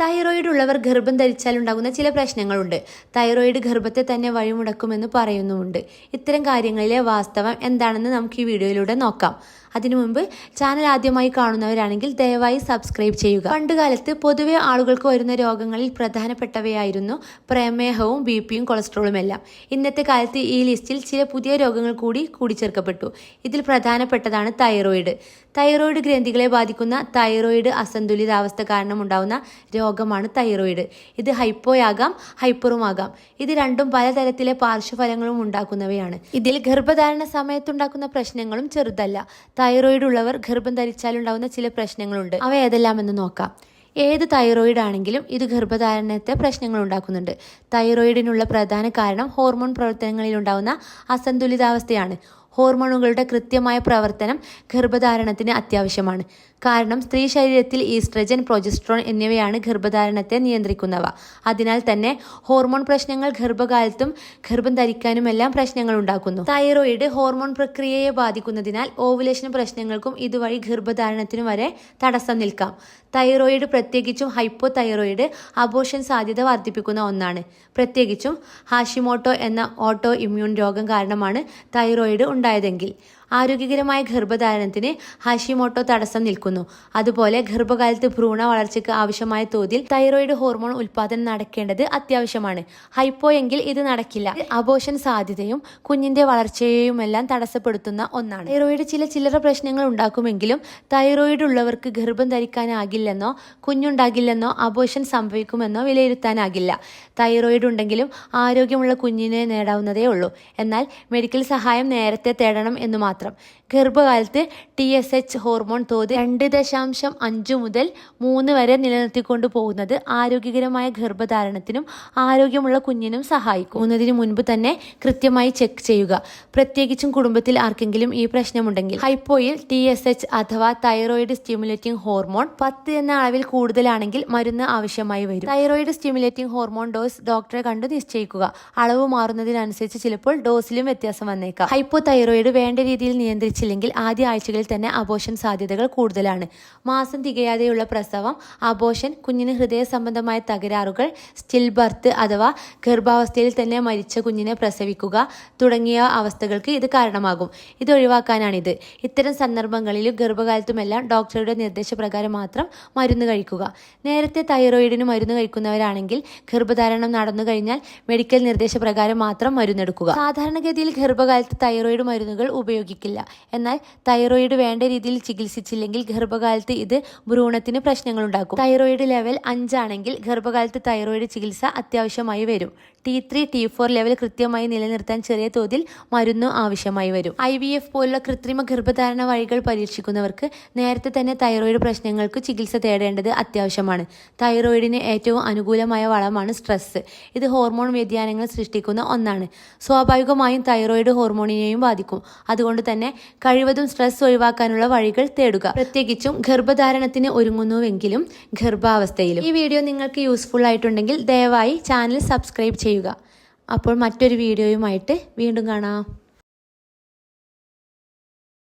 Thyroid ഉള്ളവർ ഗർഭം ധരിച്ചാൽ ഉണ്ടാകുന്ന ചില പ്രശ്നങ്ങളുണ്ട്. തൈറോയിഡ് ഗർഭത്തെ തന്നെ വഴിമുടക്കുമെന്ന് പറയുന്നുമുണ്ട്. ഇത്തരം കാര്യങ്ങളിലെ വാസ്തവം എന്താണെന്ന് നമുക്ക് ഈ വീഡിയോയിലൂടെ നോക്കാം. അതിനു മുമ്പ് ചാനൽ ആദ്യമായി കാണുന്നവരാണെങ്കിൽ ദയവായി സബ്സ്ക്രൈബ് ചെയ്യുക. പണ്ടുകാലത്ത് പൊതുവെ ആളുകൾക്ക് വരുന്ന രോഗങ്ങളിൽ പ്രധാനപ്പെട്ടവയായിരുന്നു പ്രമേഹവും ബി പിയും കൊളസ്ട്രോളും എല്ലാം ഇന്നത്തെ കാലത്ത് ഈ ലിസ്റ്റിൽ ചില പുതിയ രോഗങ്ങൾ കൂടി കൂടിച്ചേർക്കപ്പെട്ടു. ഇതിൽ പ്രധാനപ്പെട്ടതാണ് തൈറോയിഡ്. തൈറോയിഡ് ഗ്രന്ഥികളെ ബാധിക്കുന്ന തൈറോയിഡ് അസന്തുലിതാവസ്ഥ കാരണം ഉണ്ടാവുന്ന രോഗമാണ് തൈറോയിഡ്. ഇത് ഹൈപ്പോയാകാം ഹൈപ്പറുമാകാം. ഇത് രണ്ടും പലതരത്തിലെ പാർശ്വഫലങ്ങളും ഉണ്ടാക്കുന്നവയാണ്. ഇതിൽ ഗർഭധാരണ സമയത്തുണ്ടാക്കുന്ന പ്രശ്നങ്ങളും ചെറുതല്ല. തൈറോയിഡ് ഉള്ളവർ ഗർഭം ധരിച്ചാലുണ്ടാകുന്ന ചില പ്രശ്നങ്ങളുണ്ട്. അവ ഏതെല്ലാമെന്ന് നോക്കാം. ഏത് തൈറോയിഡ് ആണെങ്കിലും ഇത് ഗർഭധാരണത്തെ പ്രശ്നങ്ങൾ ഉണ്ടാക്കുന്നുണ്ട്. തൈറോയിഡിനുള്ള പ്രധാന കാരണം ഹോർമോൺ പ്രവർത്തനങ്ങളിൽ ഉണ്ടാകുന്ന അസന്തുലിതാവസ്ഥയാണ്. ഹോർമോണുകളുടെ കൃത്യമായ പ്രവർത്തനം ഗർഭധാരണത്തിന് അത്യാവശ്യമാണ്. കാരണം സ്ത്രീ ശരീരത്തിൽ ഈസ്ട്രജൻ പ്രൊജസ്ട്രോൺ എന്നിവയാണ് ഗർഭധാരണത്തെ നിയന്ത്രിക്കുന്നവ. അതിനാൽ തന്നെ ഹോർമോൺ പ്രശ്നങ്ങൾ ഗർഭകാലത്തും ഗർഭം ധരിക്കാനുമെല്ലാം പ്രശ്നങ്ങൾ ഉണ്ടാക്കുന്നു. തൈറോയിഡ് ഹോർമോൺ പ്രക്രിയയെ ബാധിക്കുന്നതിനാൽ ഓവുലേഷൻ പ്രശ്നങ്ങൾക്കും ഇതുവഴി ഗർഭധാരണത്തിനും വരെ തടസ്സം നിൽക്കാം. തൈറോയിഡ് പ്രത്യേകിച്ചും ഹൈപ്പോ തൈറോയിഡ് അബോഷൻ സാധ്യത വർദ്ധിപ്പിക്കുന്ന ഒന്നാണ്. പ്രത്യേകിച്ചും ഹാഷിമോട്ടോ എന്ന ഓട്ടോ ഇമ്മ്യൂൺ രോഗം കാരണമാണ് തൈറോയിഡ് ഉണ്ടായതെങ്കിൽ ആരോഗ്യകരമായ ഗർഭധാരണത്തിന് ഹാഷിമോട്ടോ തടസ്സം നിൽക്കുന്നു. അതുപോലെ ഗർഭകാലത്ത് ഭ്രൂണ വളർച്ചയ്ക്ക് ആവശ്യമായ തോതിൽ തൈറോയിഡ് ഹോർമോൺ ഉൽപാദനം നടക്കേണ്ടത് അത്യാവശ്യമാണ്. ഹൈപ്പോ എങ്കിൽ ഇത് നടക്കില്ല. അബോഷൻ സാധ്യതയും കുഞ്ഞിന്റെ വളർച്ചയെയുമെല്ലാം തടസ്സപ്പെടുത്തുന്ന ഒന്നാണ്. തൈറോയിഡ് ചില ചില്ലറ പ്രശ്നങ്ങൾ ഉണ്ടാക്കുമെങ്കിലും തൈറോയിഡ് ഉള്ളവർക്ക് ഗർഭം ധരിക്കാനാകില്ലെന്നോ കുഞ്ഞുണ്ടാകില്ലെന്നോ അബോഷൻ സംഭവിക്കുമെന്നോ വിലയിരുത്താനാകില്ല. തൈറോയിഡ് ഉണ്ടെങ്കിലും ആരോഗ്യമുള്ള കുഞ്ഞിനെ നേടാവുന്നതേ ഉള്ളൂ. എന്നാൽ മെഡിക്കൽ സഹായം നേരത്തെ തേടണം എന്ന് മാത്രം ഗർഭകാലത്ത് ടി എസ് എച്ച് ഹോർമോൺ തോത് രണ്ട് ദശാംശം അഞ്ച് മുതൽ മൂന്ന് വരെ നിലനിർത്തിക്കൊണ്ട് പോകുന്നത് ആരോഗ്യകരമായ ഗർഭധാരണത്തിനും ആരോഗ്യമുള്ള കുഞ്ഞിനും സഹായിക്കും. പോകുന്നതിന് മുൻപ് തന്നെ കൃത്യമായി ചെക്ക് ചെയ്യുക. പ്രത്യേകിച്ചും കുടുംബത്തിൽ ആർക്കെങ്കിലും ഈ പ്രശ്നമുണ്ടെങ്കിൽ. ഹൈപ്പോയിൽ ടി എസ് എച്ച് അഥവാ തൈറോയിഡ് സ്റ്റിമുലേറ്റിംഗ് ഹോർമോൺ പത്ത് എന്ന അളവിൽ കൂടുതലാണെങ്കിൽ മരുന്ന് ആവശ്യമായി വരും. തൈറോയിഡ് സ്റ്റിമുലേറ്റിംഗ് ഹോർമോൺ ഡോസ് ഡോക്ടറെ കണ്ട് നിശ്ചയിക്കുക. അളവ് മാറുന്നതിനനുസരിച്ച് ചിലപ്പോൾ ഡോസിലും വ്യത്യാസം വന്നേക്കാം. ഹൈപ്പോ തൈറോയിഡ് വേണ്ട രീതിയിൽ നിയന്ത്രിച്ചില്ലെങ്കിൽ ആദ്യ ആഴ്ചകളിൽ തന്നെ അബോഷൻ സാധ്യതകൾ കൂടുതലാണ്. മാസം തികയാതെയുള്ള പ്രസവം അബോഷൻ കുഞ്ഞിന് ഹൃദയ സംബന്ധമായ തകരാറുകൾ സ്റ്റിൽ ബർത്ത് അഥവാ ഗർഭാവസ്ഥയിൽ തന്നെ മരിച്ച കുഞ്ഞിനെ പ്രസവിക്കുക തുടങ്ങിയ അവസ്ഥകൾക്ക് ഇത് കാരണമാകും. ഇത് ഒഴിവാക്കാനാണിത്. ഇത്തരം സന്ദർഭങ്ങളിലും ഗർഭകാലത്തുമെല്ലാം ഡോക്ടറുടെ നിർദ്ദേശപ്രകാരം മാത്രം മരുന്ന് കഴിക്കുക. നേരത്തെ തൈറോയിഡിന് മരുന്ന് കഴിക്കുന്നവരാണെങ്കിൽ ഗർഭധാരണം നടന്നു കഴിഞ്ഞാൽ മെഡിക്കൽ നിർദ്ദേശപ്രകാരം മാത്രം മരുന്നെടുക്കുക. സാധാരണഗതിയിൽ ഗർഭകാലത്ത് തൈറോയിഡ് മരുന്നുകൾ ഉപയോഗിക്കില്ല എന്നാൽ തൈറോയിഡ് വേണ്ട രീതിയിൽ ചികിത്സിച്ചില്ലെങ്കിൽ ഗർഭകാലത്ത് ഇത് ഭ്രൂണത്തിന് പ്രശ്നങ്ങളുണ്ടാക്കും. തൈറോയിഡ് ലെവൽ അഞ്ചാണെങ്കിൽ ഗർഭകാലത്ത് തൈറോയിഡ് ചികിത്സ അത്യാവശ്യമായി വരും. T three T four level കൃത്യമായി നിലനിർത്താൻ ചെറിയ തോതിൽ മരുന്ന് ആവശ്യമായി വരും. ഐ വി എഫ് പോലുള്ള കൃത്രിമ ഗർഭധാരണ വഴികൾ പരീക്ഷിക്കുന്നവർക്ക് നേരത്തെ തന്നെ തൈറോയിഡ് പ്രശ്നങ്ങൾക്ക് ചികിത്സ തേടേണ്ടത് അത്യാവശ്യമാണ്. തൈറോയിഡിന് ഏറ്റവും അനുകൂലമായ വളമാണ് സ്ട്രെസ് ഇത് ഹോർമോൺ വ്യതിയാനങ്ങൾ സൃഷ്ടിക്കുന്ന ഒന്നാണ്. സ്വാഭാവികമായും തൈറോയിഡ് ഹോർമോണിനെയും ബാധിക്കും. അതുകൊണ്ട് തന്നെ കഴിവതും സ്ട്രെസ് ഒഴിവാക്കാനുള്ള വഴികൾ തേടുക. പ്രത്യേകിച്ചും ഗർഭധാരണത്തിന് ഒരുങ്ങുന്നുവെങ്കിലും ഗർഭാവസ്ഥയിലും. ഈ വീഡിയോ നിങ്ങൾക്ക് യൂസ്ഫുൾ ആയിട്ടുണ്ടെങ്കിൽ ദയവായി ചാനൽ സബ്സ്ക്രൈബ് ചെയ്യുക. അപ്പോൾ മറ്റൊരു വീഡിയോയുമായിട്ട് വീണ്ടും കാണാം.